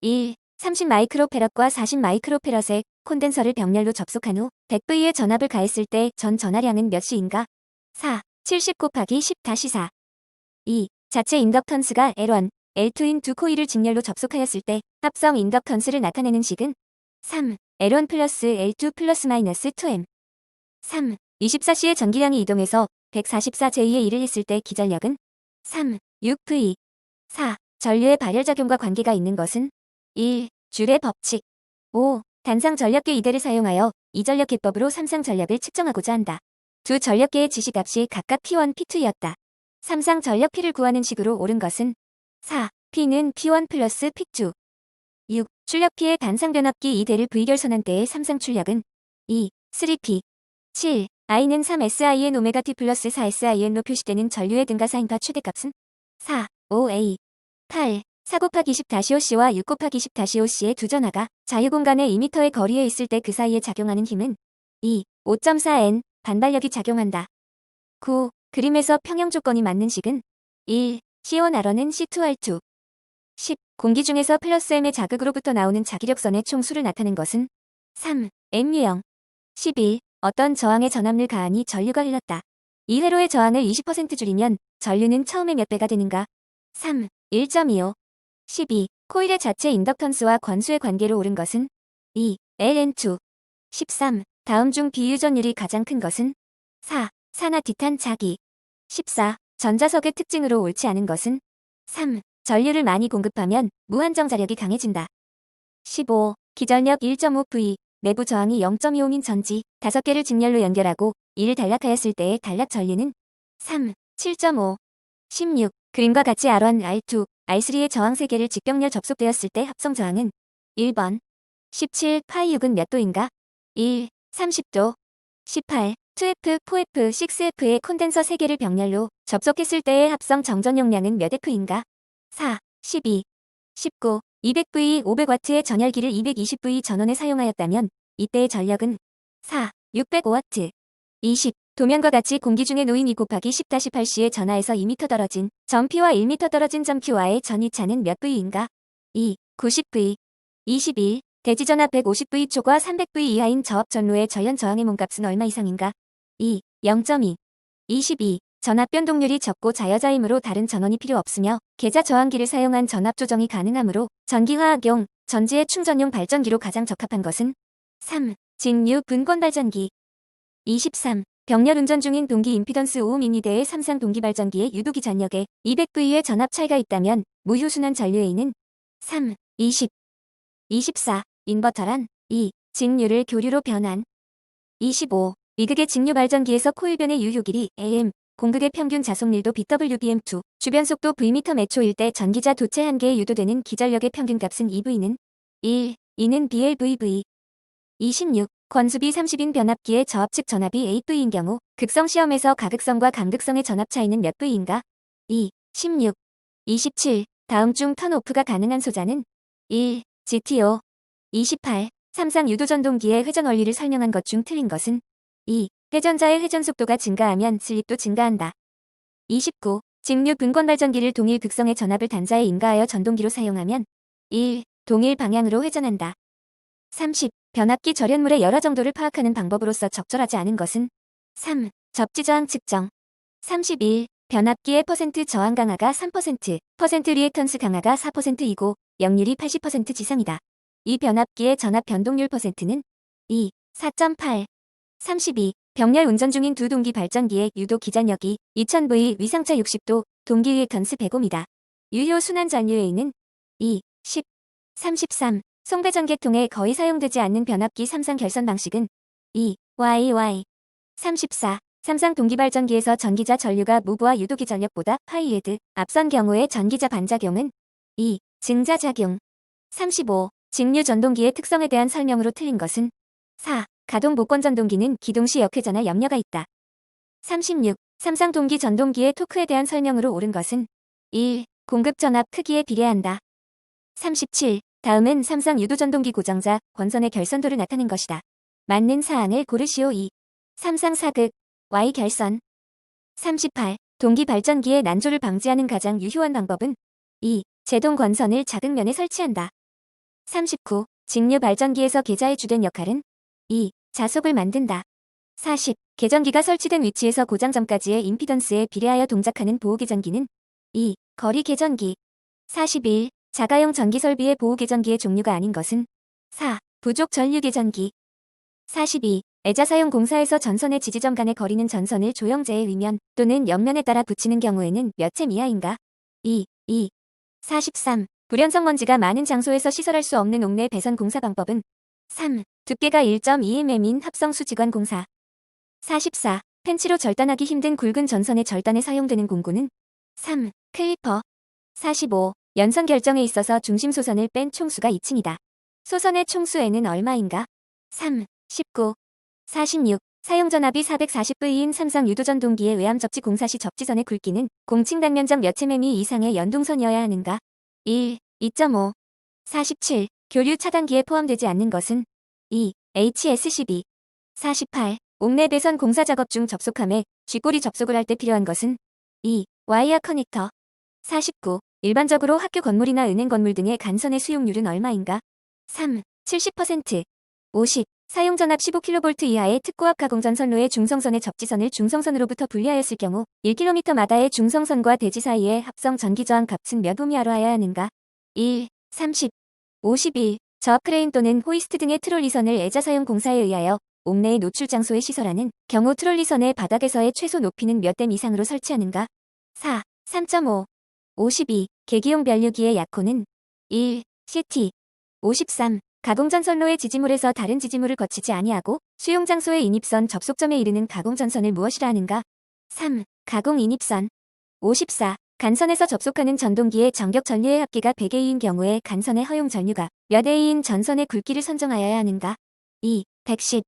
1. 30마이크로페럿과 40마이크로페럿의 콘덴서를 병렬로 접속한 후 100V의 전압을 가했을 때 전 전하량은 몇 C인가? 4. 70 곱하기 10-4. 2. 자체 인덕턴스가 L1, L2인 두 코일을 직렬로 접속하였을 때 합성 인덕턴스를 나타내는 식은 3. L1 플러스 L2 플러스 마이너스 2M 3. 24C의 전기량이 이동해서 144J의 1을 했을 때 기전력은 3. 6V 4. 전류의 발열작용과 관계가 있는 것은 1. 줄의 법칙 5. 단상 전력계 이대를 사용하여 이전력 기법으로 삼상 전력을 측정하고자 한다. 두 전력계의 지시값이 각각 P1, P2였다. 삼상 전력 P를 구하는 식으로 옳은 것은 4. P는 P1 플러스 P2 6. 출력 P의 단상 변압기 2대를 V결선한 때의 삼상 출력은 2. 3P 7. I는 3SIN 오메가 T 플러스 4SIN로 표시되는 전류의 등가사인파 최대값은 4. 5A 8. 4 곱하기 10-5C와 6 곱하기 10-5C의 두 전하가 자유공간의 2m의 거리에 있을 때 그 사이에 작용하는 힘은 2. 5.4N 반발력이 작용한다. 9. 그림에서 평형 조건이 맞는 식은 1. C1R1은 C2R2 10. 공기 중에서 플러스 M의 자극으로부터 나오는 자기력선의 총수를 나타낸 것은 3. M유형 11. 어떤 저항의 전압을 가하니 전류가 흘렀다. 이 회로의 저항을 20% 줄이면 전류는 처음에 몇 배가 되는가? 3. 1.25 12. 코일의 자체 인덕턴스와 관수의 관계로 옳은 것은 2. LN2 13. 다음 중 비유전율이 가장 큰 것은 4. 산화 티탄 자기 14. 전자석의 특징으로 옳지 않은 것은 3. 전류를 많이 공급하면 무한정 자력이 강해진다. 15. 기전력 1.5V 내부 저항이 0.25민 전지 5개를 직렬로 연결하고 이를 단락하였을 때의 단락 전류는 3. 7.5 16. 그림과 같이 R1, R2, R3의 저항 3개를 직병렬 접속되었을 때 합성 저항은 1번 17, 파이 6은 몇 도인가? 1. 30도 18. 2F, 4F, 6F의 콘덴서 3개를 병렬로 접속했을 때의 합성 정전 용량은 몇 F인가? 4. 12. 19. 200V, 500W의 전열기를 220V 전원에 사용하였다면 이때의 전력은 4. 605W 20. 도면과 같이 공기 중에 2 곱하기 10-8C의 전하에서 2m 떨어진 점 P와 1m 떨어진 점 Q와의 전이차는 몇 V인가? 2. 90V 21. 대지전압 150V 초과 300V 이하인 저압 전로의 전련 저항의 몸값은 얼마 이상인가? 2. 0.2 22. 전압 변동률이 적고 자여자이므로 다른 전원이 필요 없으며 계좌 저항기를 사용한 전압 조정이 가능하므로 전기화학용, 전지의 충전용 발전기로 가장 적합한 것은 3. 진유 분권 발전기 23. 병렬 운전 중인 동기 임피던스 5mm대의 삼상 동기 발전기의 유도기 전력에 200V의 전압 차이가 있다면 무효순환 전류에는 3. 20. 24. 인버터란 2. 직류를 교류로 변환 25. 위극의 직류 발전기에서 코일변의 유효 길이 AM, 공극의 평균 자속률도 BWBM2, 주변 속도 Vm 매초일 때 전기자 도체 한 개에 유도되는 기전력의 평균값은 2V는 1. 2는 BLVV 26. 권수비 30인 변압기의 저압측 전압이 8V인 경우 극성 시험에서 가극성과 간극성의 전압 차이는 몇 V인가? 2. 16. 27. 다음 중 턴오프가 가능한 소자는 1. GTO 28. 삼상 유도전동기의 회전 원리를 설명한 것 중 틀린 것은 2. 회전자의 회전 속도가 증가하면 슬립도 증가한다. 29. 직류 분권 발전기를 동일 극성의 전압을 단자에 인가하여 전동기로 사용하면 1. 동일 방향으로 회전한다. 30. 변압기 절연물의 열화 정도를 파악하는 방법으로서 적절하지 않은 것은 3. 접지 저항 측정 31. 변압기의 퍼센트 저항 강화가 3%, 퍼센트 리액턴스 강화가 4%이고 역률이 80% 지상이다. 이 변압기의 전압 변동률 퍼센트는 2. 4.8. 32. 병렬 운전 중인 두 동기 발전기의 유도 기전력이 2000V 위상차 60도, 동기 리액턴스 105이다. 유효 순환 전류에는 2. 10. 33. 송배전개통에 거의 사용되지 않는 변압기 삼상 결선 방식은 2. YY 34. 삼상 동기발전기에서 전기자 전류가 무부와 유도기 전력보다 하이에드 앞선 경우의 전기자 반작용은 2. 증자작용 35. 직류 전동기의 특성에 대한 설명으로 틀린 것은 4. 가동 복권 전동기는 기동 시 역회전할 염려가 있다. 36. 삼상 동기 전동기의 토크에 대한 설명으로 옳은 것은 1. 공급 전압 크기에 비례한다. 37. 다음은 삼상 유도전동기 고정자 권선의 결선도를 나타낸 것이다. 맞는 사항을 고르시오 2. 삼상 사극 Y 결선 38. 동기 발전기의 난조를 방지하는 가장 유효한 방법은 2. 제동 권선을 자극면에 설치한다. 39. 직류 발전기에서 계좌의 주된 역할은 2. 자속을 만든다. 40. 계전기가 설치된 위치에서 고장점까지의 임피던스에 비례하여 동작하는 보호계전기는 2. 거리 계전기. 41. 자가용 전기 설비의 보호계전기의 종류가 아닌 것은 4. 부족 전류 계전기. 42. 애자사용 공사에서 전선의 지지점 간의 거리는 전선을 조형제의 위면 또는 옆면에 따라 붙이는 경우에는 몇챔 이하인가? 2. 2. 43. 불연성 먼지가 많은 장소에서 시설할 수 없는 옥내 배선 공사 방법은 3. 두께가 1.2mm인 합성 수지관 공사 44. 펜치로 절단하기 힘든 굵은 전선의 절단에 사용되는 공구는 3. 클리퍼 45. 연선 결정에 있어서 중심 소선을 뺀 총수가 2층이다. 소선의 총수에는 얼마인가? 3. 19. 46. 사용 전압이 440V인 삼성 유도전 동기의 외암 접지 공사 시 접지선의 굵기는 공칭 단면적 몇 mm 이상의 연동선이어야 하는가? 1. 2.5. 47. 교류 차단기에 포함되지 않는 것은 2. HS12. 48. 옥내 배선 공사 작업 중 접속함에 쥐꼬리 접속을 할 때 필요한 것은 2. 와이어 커넥터. 49. 일반적으로 학교 건물이나 은행 건물 등의 간선의 수용률은 얼마인가? 3. 70%. 50. 사용 전압 15kV 이하의 특고압 가공전선로의 중성선의 접지선을 중성선으로부터 분리하였을 경우 1km마다의 중성선과 대지 사이의 합성 전기저항 값은 몇 오미하로 하여야 하는가? 1. 30. 51. 저압 크레인 또는 호이스트 등의 트롤리선을 애자 사용 공사에 의하여 옥내의 노출 장소에 시설하는 경우 트롤리선의 바닥에서의 최소 높이는 몇 댐 이상으로 설치하는가? 4. 3.5. 52. 계기용 변류기의 약호는 1. CT. 53. 가공전선로의 지지물에서 다른 지지물을 거치지 아니하고 수용 장소의 인입선 접속점에 이르는 가공전선을 무엇이라 하는가? 3. 가공 인입선. 54. 간선에서 접속하는 전동기의 전격 전류의 합계가 100A인 경우에 간선의 허용 전류가 몇 A인 전선의 굵기를 선정하여야 하는가? 2. 110.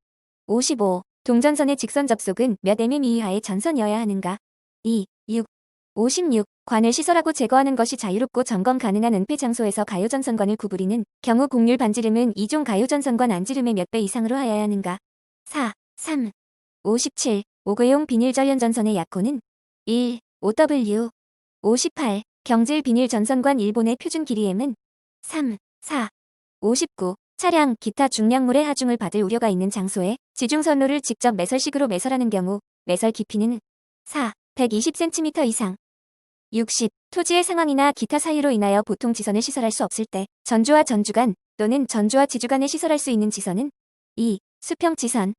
55. 동전선의 직선 접속은 몇 mm 이하의 전선이어야 하는가? 2. 6. 56. 관을 시설하고 제거하는 것이 자유롭고 점검 가능한 은폐 장소에서 가요전선관을 구부리는 경우 곡률 반지름은 이종 가요전선관 안지름의 몇 배 이상으로 하여야 하는가? 4. 3. 57. 오거용 비닐 전련 전선의 약호는 1. 5W. 58. 경질 비닐 전선관 일본의 표준 길이 M은 3. 4. 59. 차량, 기타 중량물의 하중을 받을 우려가 있는 장소에 지중선로를 직접 매설식으로 매설하는 경우 매설 깊이는 4. 120cm 이상. 60. 토지의 상황이나 기타 사유로 인하여 보통 지선을 시설할 수 없을 때 전주와 전주 간 또는 전주와 지주 간에 시설할 수 있는 지선은 2. 수평 지선.